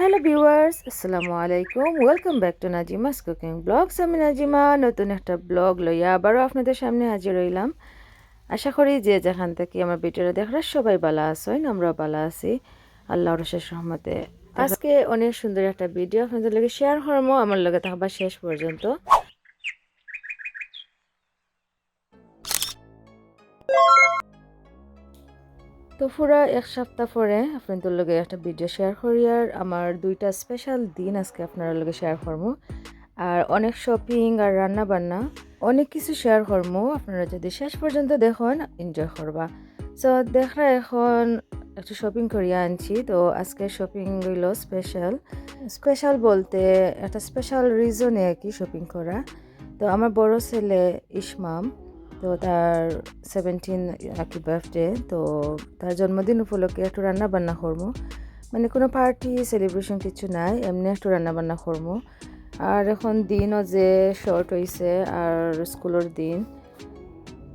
Hello viewers, আসসালামু আলাইকুম। Welcome back to Nazima's cooking blogs আমি নাজিমা, নতুন একটা ব্লগ লইয়া আবারও আপনাদের সামনে হাজির হইলাম। আশা করি যে যেখান থেকে আমার ভিডিওটা দেখার সবাই ভালো আছে আমরাও ভালো আছি। আল্লাহ রশেষ রহমতে। আজকে অনেক সুন্দর একটা ভিডিও আপনাদের লগে শেয়ার করব। আমার লগে থাকবা শেষ পর্যন্ত। তো পুরো এক সপ্তাহ পরে আপনাদের লগে একটা ভিডিও শেয়ার করি আর আমার দুইটা স্পেশাল দিন আজকে আপনার লগে শেয়ার করব। আর অনেক শপিং আর রান্না বান্না অনেক কিছু শেয়ার করব। আপনারা যদি শেষ পর্যন্ত দেখুন এনজয় করবা। সো দেখা এখন একটু শপিং করিয়া আনছি। তো আজকে শপিং হইল স্পেশাল স্পেশাল বলতে একটা স্পেশাল রিজনে আর কি শপিং করা। তো আমার বড় ছেলে ইসমাম তো তার সেভেন্টিন কি বার্থডে তো তার জন্মদিন উপলক্ষে একটু রান্না বান্না করব। মানে কোনো পার্টি সেলিব্রেশন কিছু নাই, এমনি একটু রান্না বান্না করব। আর এখন দিনও যে শর্ট হয়েছে আর স্কুলের দিন।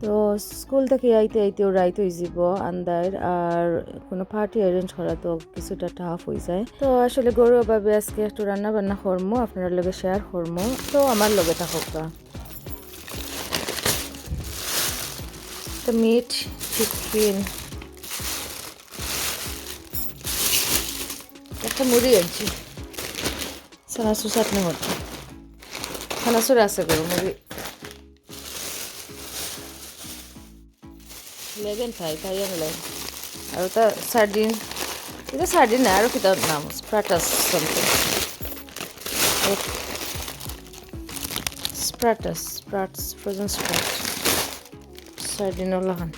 তো স্কুল থেকে আইতে আইতেও রাইত হয়ে যাব আন্দার, আর কোনো পার্টি অ্যারেঞ্জ করা তো কিছুটা টাফ হয়ে যায়। তো আসলে গরুভাবে আজকে একটু রান্না বান্না করব আপনার লগে শেয়ার করব। তো আমার লগে থাকুক the meat chicken একটা মুড়ি আনছি সানাসুর চাটনি মতো সানাসুর আছে গরু মুড়ি। লেগেন খাই খাই আনলাই আৰু এটা চাৰ্ডিন এটা চাৰ্ডিন নাই আৰু কিতাপ নাম স্প্ৰাটাছ চামথিং স্প্ৰাটাছ স্প্ৰাটছ ফ্ৰজেন স্প্ৰাটছ সার্ডিনও লাগান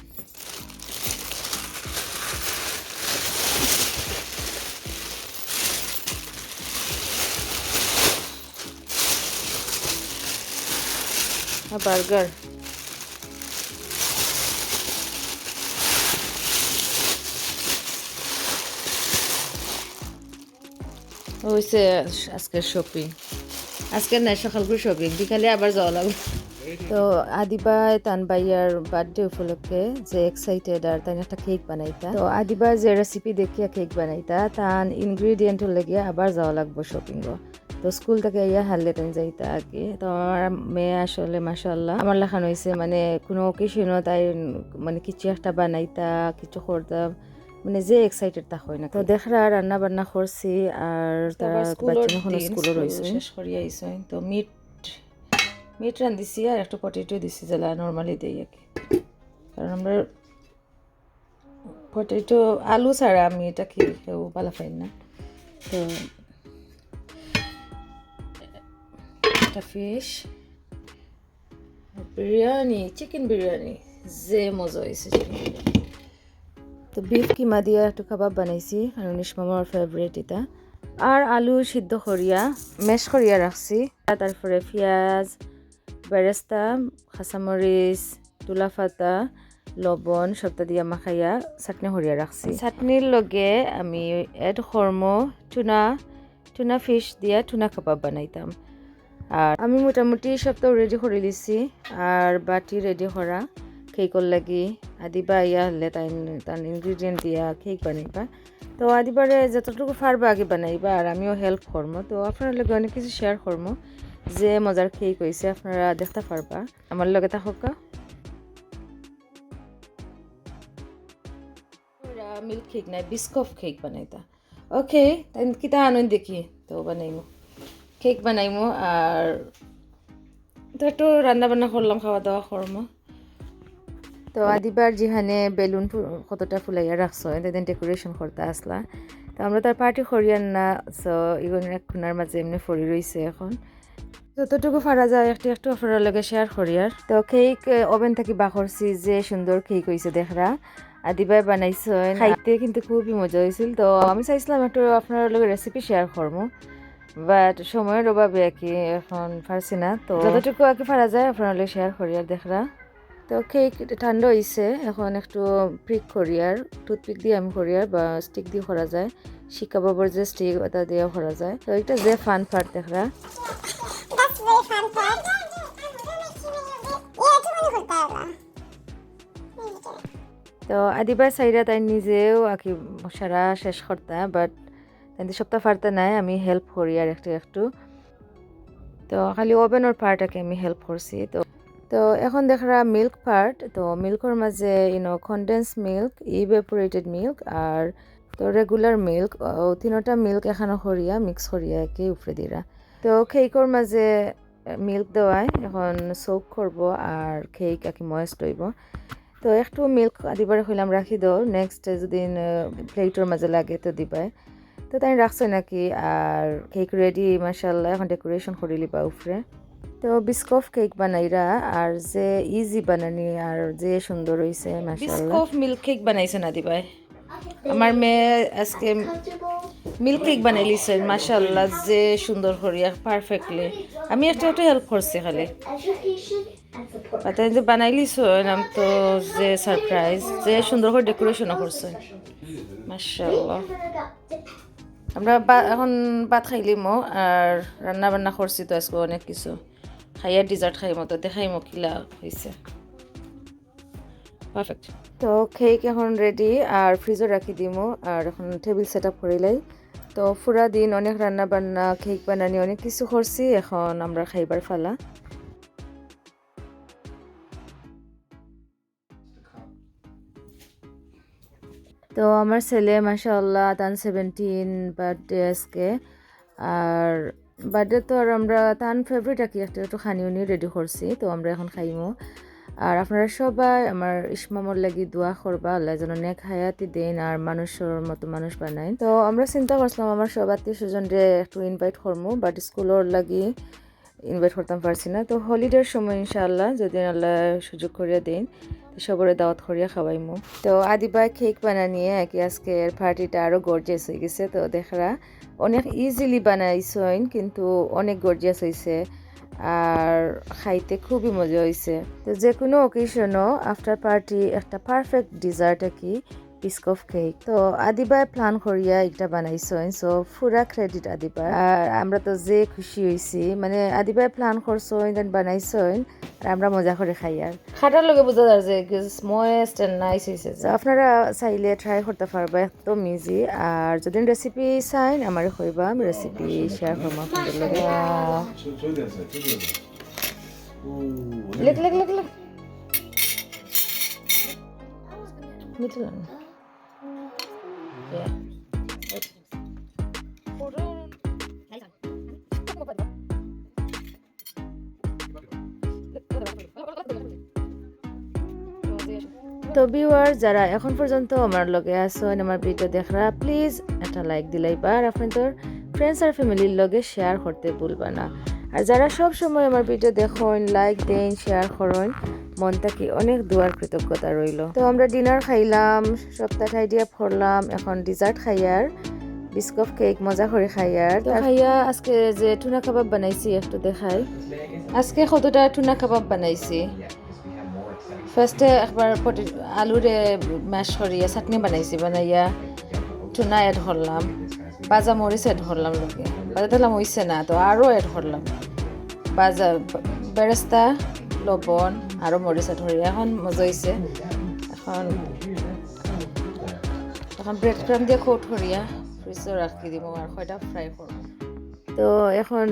বার্গার হয়েছে আজকের শপিং আজকের নাই সকালগুলো শপিং বিকালে আবার যাওয়া লাগবে তো আদিবা তান বাইয়ার বার্থডে উপলক্ষে যে এক্সাইটেড আর তাই একটা কেক বানাইতা। তো আদিবা যে রেসিপি দেখিয়া কেক বানাইতা তান ইনগ্রিডিয়েন্ট লেগে আবার যাওয়া লাগবো শপিং তো স্কুল থেকে ইয়া হারলে তাই যাইতা কি। তো আমার মেয়ে আসলে মাসাল্লাহ আমার লেখানো হয়েছে মানে কোনো অকেশনও তাই মানে কিছু একটা বানাইতা কিছু করতাম মানে যে এক্সাইটেড তা হয় না। তো দেখরা রান্না বান্না করছি আর তারা বাচ্চা স্কুলে রয়েছে শেষ করিয়া আইসে তো মিট মিট রান্ধিছি আর একটা পটেটো দিছি যেটা নর্মালি দিই আর কারণ আমরা পটেটো আলু ছাড়া আমি এটা কি কেউ ভালো পাই না। তো, একটা ফিশ বিরিয়ানি চিকেন বিরিয়ানি, যে মজা হয়েছে তো বিফ কিমা দিয়ে একটু কাবাব বানাইছি আর নিষ্মামার ফেভারিট এটা। আর আলু সিদ্ধ করিয়া মেশ করিয়া রাখছি তারপরে পেঁয়াজ বেরেস্তা খাসামরিচ তুলাফাতা লবণ সবটা দিয়া মাখাইয়া চাটনি সরিয়া রাখছি চাটনির লগে আমি এড কর্ম টুনা টুনা ফিশ দিয়া টুনা কাবাব বানাইতাম আর আমি মোটামুটি সবটাও রেডি করে দিছি আর বাটি রেডি করা কেকর লাগি আদিবা ইয়া হলে তাই তার ইনগ্রিডিয়েন্ট দিয়া কেক বানাইবা তো আদিবারে যতটুকু পারবা আগে বানাইবা আর আমিও হেল্প করব তো আপনার লগে অনেক কিছু শেয়ার করব যে মজার কেক হয়েছে আপনারা দেখতে পারবা আমার লগে থাকা মিল্ক কেক নাই বিস্কফ কেক বানাইতা। ওকে কিতা আনন্দ দেখি তো বানাইমো। কেক বানাইমো আর তো একটু রান্না বান্না করলাম খাওয়া দাওয়া করবো তো আদিবার যেখানে বেলুন কতটা ফুলাইয়া রাখছো তাদের ডেকোরেশন করতে আসলা তো আমরা তার পার্টি করিয়ান না সো এক খুনার মাঝে এমনি ফরি রয়েছে এখন। যতটুকু ফারা যায় একটু একটু আপনার লগে শেয়ার করি আর। তো কেক ওভেন থেকে বাখরছি যে সুন্দর কেক হয়েছে দেখরা। আদিবাই বানাইছে খাইতে কিন্তু খুবই মজা হয়েছিল তো আমি চাইছিলাম একটু আপনার লগে রেসিপি শেয়ার করব বাট সময়ের অভাবে আর কি এখন পারছি না। তো যতটুকু আর কি ফারা যায় আপনার লগে শেয়ার করি আর দেখরা। তো কেক ঠান্ডা হয়েছে এখন একটু প্রিক করি আর। টুথপিক দিয়ে আমি করি আর বা স্টিক দিয়ে করা যায়। শিকা বাবর যে স্টিক ওটা দিয়ে করা যায়। তো এটা যে ফান পার্ট দেখরা। তো আদিবা সাইরা তাই নিজেও আঁকি সারা শেষ করতা বাট কিন্তু সপ্তাহ পারতে নাই আমি হেল্প করি আর একটু একটু তো খালি ওভেনের পার্টটাকে আমি হেল্প করছি তো তো এখন দেখা মিল্ক পার্ট তো মিল্কর মাঝে ইনো কনডেন্স মিল্ক ইভেপোরেটেড মিল্ক আর তো রেগুলার মিল্ক তিনোটা মিল্ক এখানে সরিয়া মিক্স করিয়া একে উপরে দিরা তো কেকর মাঝে মিল্ক দেওয়ায় এখন সোক করব আর কেক আর কি ময়েস্ট হইব। তো একটু মিল্ক দিবার হইলাম রাখি দাও নেক্সট যদি প্লেটের মাঝে লাগে তো দিবাই। তো তাই রাখছে নাকি আর কেক রেডি মাসাল্লাহ এখন ডেকোরেশন করে লিবা উপরে। তো বিস্কফ কেক বানাইরা আর যে ইজি বানানি আর যে সুন্দর হইছে মাশাআল্লাহ। বিস্কফ মিল্ক কেক বানাইছে না দিবাই? আমার মেয়ে আজকে মিল্ক কেক বানাই লিছে মাশাআল্লাহ যে সুন্দর করিয়া পারফেক্টলি আমি একটা একটু হেল্প করছি খালি. তাই যে বানাই নাম তো যে সারপ্রাইজ যে সুন্দর করে ডেকোরেশনও করছে। মাশাআল্লাহ। আমরা এখন ভাত খাইলিমো আর রান্না বান্না করছি তো আজকে অনেক কিছু। খাইয়া ডিজার্ট খাইমো, তো দেখাইমো কিলা হয়েছে পারফেক্ট তো কেক এখন রেডি আর ফ্রিজে রাখি দিমো, আর এখন টেবিল সেট আপ করিলাই। তো পুরা দিন অনেক রান্না বান্না কেক বানানি, অনেক কিছু করছি, এখন আমরা খাইবার ফালা তো আমার ছেলে, মাশাআল্লাহ, তান সেভেন্টিন বার্থডে আজকে। আর বার্থডে তো আর আমরা তান ফেভারিট আর কি, একটা একটু খানি উনি রেডি করছি, তো আমরা এখন খাইমো। আর আপনারা সবাই আমার ইসমামর লাগি দোয়া করবা, আল্লাহ যেন নেক হায়াতি দেন আর মানুষের মতো মানুষ বানাই তো আমরা চিন্তা করছিলাম আমার সব আত্মীয় স্বজনরে একটু ইনভাইট করব বাট স্কুলের লাগি ইনভাইট করতাম পারছি না। তো হলিডের সময় ইনশাআল্লাহ যদি আল্লাহ সুযোগ করিয়া দেন সবরে দাওয়াত করিয়া খাওয়াইমু। তো আদিবাই কেক বানানিয়ে কি আজকের পার্টিটা আরও গর্জিয়াস হয়ে গেছে। তো দেখরা অনেক ইজিলি বানাইছেন কিন্তু অনেক গর্জিয়াস হয়েছে আর খাইতে খুবই মজা হয়েছে তো যে কোনো অকেশনও আফটার পার্টি একটা পারফেক্ট ডিজার্ট কি বিস্কফ কেক তো আদিবাই প্ল্যান করিয়া এটা বানাইছেন সো ফুরা ক্রেডিট আদিবা আর আমরা তো যে খুশি হয়েছি মানে আদিবাই প্ল্যান করছেন দেন বানাইছেন আর আমরা মজা করে খাই আর। খাটার লগে বোঝা যায় যে মই এন্ড নাইস হয়েছে আপনারা চাইলে ট্রাই করতে পারবে একদম ইজি আর যদি রেসিপি চাইন আমার হইবা আমি রেসিপি শেয়ার করব আপনাদের লগে। লেখ লেখ লেখ লেখ। মিথুন তো ভিউয়ার যারা এখন পর্যন্ত আমার লগে আছেন, আমার ভিডিও দেখরা প্লিজ একটা লাইক দিলাইবা আর আপনাদের ফ্রেন্ডস আর ফ্যামিলির লগে শেয়ার করতে ভুলবা না। আর যারা সব সময় আমার ভিডিও দেখেন লাইক দেন শেয়ার করেন মন থাকি অনেক দুয়ার কৃতজ্ঞতা রইল। তো আমরা ডিনার খাইলাম, সপ্তাহ আইডিয়া করলাম, এখন ডিজার্ট খাইয়ার বিস্কফ কেক মজা করে খাইয়ার তো খাইয়া আজকে যে টুনা কাবাব বানাইছি, একটু দেখাই। আজকে কতটা টুনা কাবাব বানাইছি? ফার্স্টে একবার আলুরে ম্যাশ করিয়া চাটনি বানাইছি, বানাইয়া টুনা এড করলাম। বাজা মরিচ এড করলাম লোকে। বাজা দিলাম হইছে না, তো আরও এড করলাম। বাজা বেরেস্তা লবণ মরিচ এড করি এখন মজা হয়েছে এখন এখন ব্রেড ক্রাম দিয়ে কোট করিয়া ফ্রিজও রাখি দিব আর কয়টা ফ্রাই করব তো এখন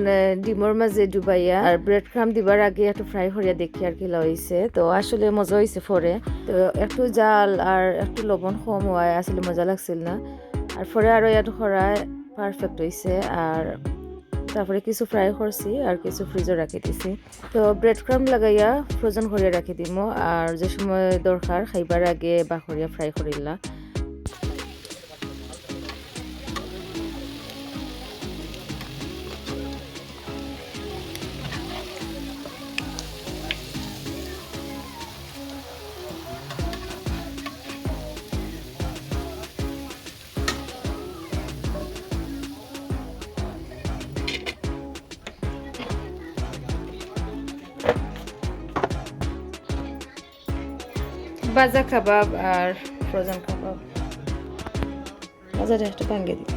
ডিমর মাঝে ডুবাইয়া। আর ব্রেড ক্রাম দিবার আগে একটু ফ্রাই করিয়া দেখি আর কি হয়েছে তো আসলে মজা হয়েছে পরে তো একটু জাল আর একটু লবণ কম হওয়ায় আসলে মজা লাগছিল না। আর পরে আরও ইয়াত করায় পারফেক্ট হয়েছে আর তারপরে কিছু ফ্রাই করছি আর কিছু ফ্রিজে রাখি দিছি। তো ব্রেড ক্রাম লাগাইয়া ফ্রোজেন করিয়া রাখি দিমো। আর যে সময় দরকার, খাইবার আগে বাখরিয়া ফ্রাই করিলা বাজা কাবাব আর ফ্রোজেন কাবাব। বাজারে একটা ভাঙ্গে দিই।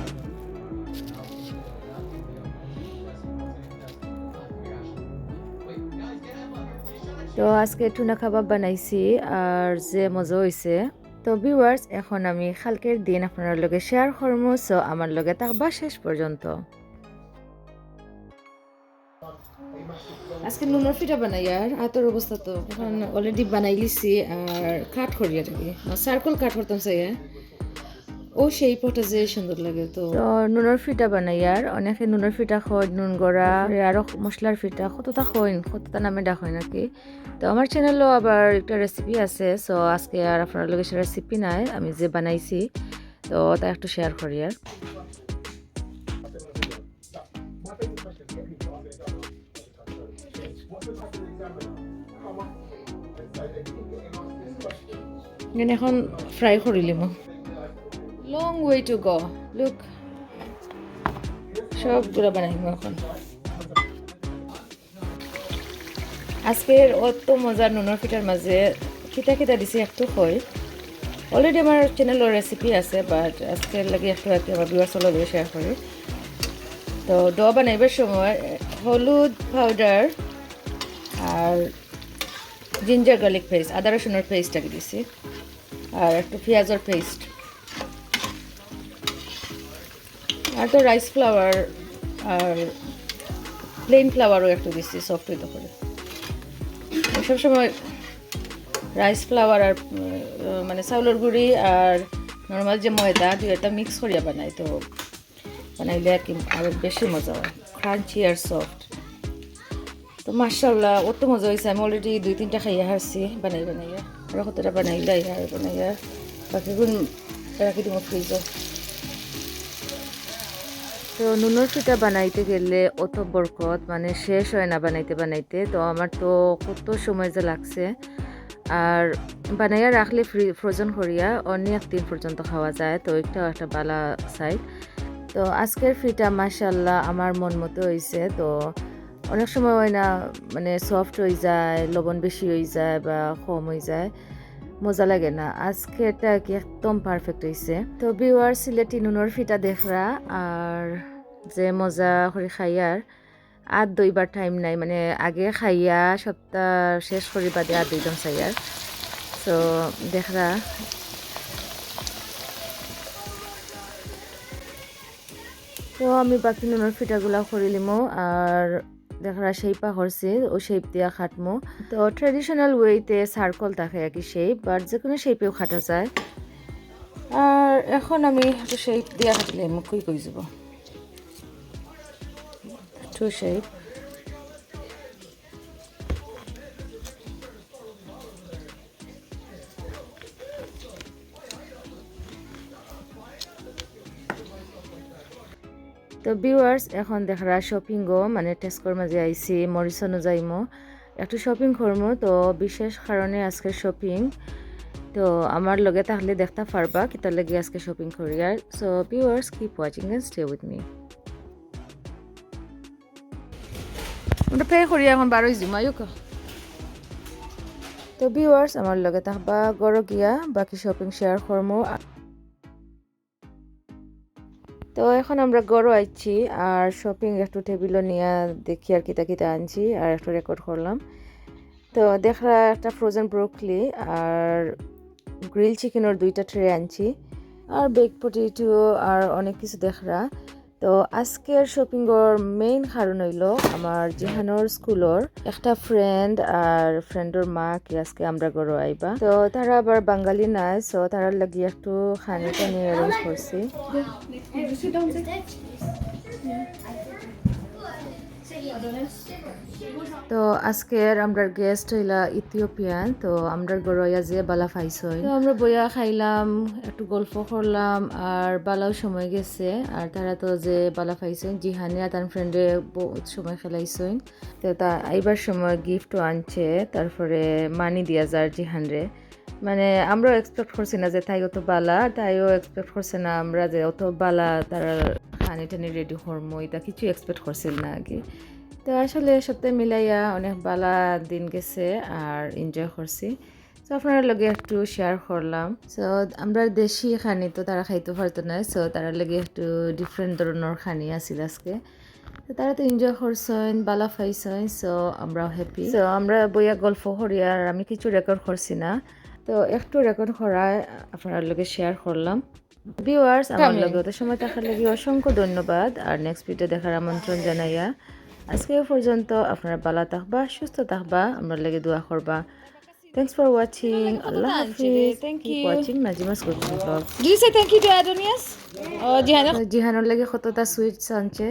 তো আজকে টুনা কাবাব বানাইছি আর যে মজা হয়েছে তো ভিউয়ার্স এখন আমি কালকের দিন আপনার লগে শেয়ার করব সো আমার লগে থাকবা শেষ পর্যন্ত। আজকে নুনের পিঠা বানাই আর হাতের অবস্থা তো। এখন অলরেডি বানাই লিছি আর কাঠ করিয়া থাকি। সার্কল কাঠ করতাম চাই ও সেই পটা যে সুন্দর লাগে তো। নুনের ফিটা বানাই আর, অনেকে নুনের ফিটা খয়, নুন গড়া আরও মশলার ফিটা কতটা হয় কতটা নামে ডাক হয় নাকি? তো আমার চ্যানেলও আবার একটা রেসিপি আছে সো আজকে আর আপনার লগে সে রেসিপি নাই, আমি যে বানাইছি, তো তা একটু শেয়ার করি আর। এখানে এখন fry করিলিম long way to go look সবগুলো বানাইম এখন। আজকের অত মজার নুনের পিঠার মাঝে খিতা খিতা দিছি, একটু হয়। অলরেডি আমার চ্যানেলের রেসিপি আছে বাট আজকের লাগে একটু একটু আমার বিবার চলো শেয়ার করি তো ড বানাইবার সময় হলুদ পাউডার আর জিঞ্জার গার্লিক পেস্ট আদা রসুনের পেস্টটাকে দিছি। আর একটু পেঁয়াজের পেস্ট আর তো রাইস ফ্লাওয়ার আর প্লেন ফ্লাওয়ারও একটু দিচ্ছি সফট হইতে করে সবসময় রাইস ফ্লাওয়ার আর মানে চাউলের গুঁড়ি আর নর্মাল যে ময়দা দুই দুইটা মিক্স করিয়া বানাই, তো বানাইলে আর কি আরও বেশি মজা হয়। ক্রাঞ্চি আর সফট তো মার্শাল্লাহ অত মজা হয়েছে আমি অলরেডি দুই, তিনটা খাইয়া হারছি। বানাই বানাইয়া আর কতটা বানাইলে আর বানাইয়া বাকিগুণ রাখি দিব ফ্রিজত তো নুনের পিঠা বানাইতে গেলে অত বরকত মানে শেষ হয় না বানাইতে বানাইতে। তো আমার তো কত সময় যে লাগছে। আর বানাইয়া রাখলে ফ্রি ফ্রোজন করিয়া অনেক দিন পর্যন্ত খাওয়া যায়। তো এটাও একটা বালা সাইড তো আজকের ফিটা মাসাল্লাহ আমার মন মতো হয়েছে তো অনেক সময় হয় না মানে সফট হয়ে যায়, লবণ বেশি হয়ে যায় বা কম হয়ে যায়, মজা লাগে না। আজকে এটা কি একদম পারফেক্ট হয়েছে তো বিওয়ার সিলেটি নুনের ফিটা দেখরা আর যে মজা করে খাইয়ার আর দইবার টাইম নাই মানে আগে খাইয়া সপ্তাহ শেষ করি বাদে আর দুইজন চাইয়ার তো দেখরা। তো আমি বাকি নুনের ফিটাগুলা করে লিমো আর দেখা শেপা করছে ও শেপ দিয়া খাটমো। তো ট্রেডিশনাল ওয়েতে সার্কল থাকে আর কি শেপ আর যে কোনো শেপেও খাটা যায়। আর এখন আমি শেপ দিয়া খাটিলে মুখই কই যাব? টু শেপ তো ভিউয়ার্স এখন দেখা শপিংও মানে টেস্কোর মাঝে আইসি মরিসনও যাইমো। একটু শপিং করমো তো বিশেষ কারণে আজকে শপিং তো আমার লগে থাকলে দেখতে পারবা কিতার লাগে আজকে শপিং করি। আর so viewers keep watching and stay with me ওটা পে করি এখন বারোই জুমাইও তো ভিউয়ার্স আমার লগে থাকবা গড় গিয়া বাকি শপিং শেয়ার করমো। তো এখন আমরা গড়ও আইছি আর শপিং একটু টেবিলও নিয়ে দেখি আর কিতা কিতা আনছি আর একটু রেকর্ড করলাম। তো দেখরা একটা ফ্রোজেন ব্রোকলি আর গ্রিল চিকেনের দুইটা ট্রে আনছি। আর বেগ পটেটো আর অনেক কিছু দেখরা তো আজকের শপিংর মেইন কারণ হইল আমার জিহানোর স্কুলের একটা ফ্রেন্ড আর ফ্রেন্ডর মা কি আজকে আমরা গড় আইবা। তো তারা আবার বাঙালি নাই সো তারার লাগি একটু খানি টানি অ্যারেঞ্জ করছি তো আজকের আমরা গেস্ট হইলা ইথিওপিয়ান তো আমরা গড়াইয়া যে বালা ফাইসই তো আমরা বইয়া খাইলাম, একটু গল্প করলাম, আর বালাও সময় গেছে, আর তারা তো যে বালা ফাইছেন জিহানিয়া তার ফ্রেন্ডে বহুত সময় খেলাইছেন তো তা আইবার সময় গিফটও আনছে, তারপরে মানি দিয়া যার জিহান রে। মানে আমরাও এক্সপেক্ট করছি না যে তাই অত বালা, তাইও এক্সপেক্ট করছে না আমরা যে অত বালা তারা খানি টানি রেডি করব এটা কিছু এক্সপেক্ট করছিল না আগে। তো আসলে সপ্তাহে মিলাইয়া অনেক বালা দিন গেছে আর এনজয় করছি। তো আপনার লগে একটু শেয়ার করলাম। সো আমরা দেশি খানি তো তারা খাইতে পারতো না। সো তারা লগে একটু ডিফারেন্ট ধরনের খানি আছিল আজকে। তো তারা তো এনজয় করছেন, বালা পাইছেন। সো আমরাও হ্যাপি সো আমরা বইয়া গল্প করি আর আমি কিছু রেকর্ড করছি না। তো একটু রেকর্ড করায়, আপনার লগে শেয়ার করলাম। ভিউয়ার্স আমার লগে ওদের সময় থাকার লাগে অসংখ্য ধন্যবাদ। আর নেক্সট ভিডিও দেখার আমন্ত্রণ জানাইয়া আজকে পর্যন্ত আপনারা ভালো থাকবা সুস্থ থাকবা আমরা লাগে দোয়া করবা। থ্যাংকস ফর ওয়াচিং আল্লাহ হাফিজ। Thank you. Watching Nazima's cooking blog do you say thank you to Adonias ও জিহান জিহানোর লাগে কতটা সুইট আনছে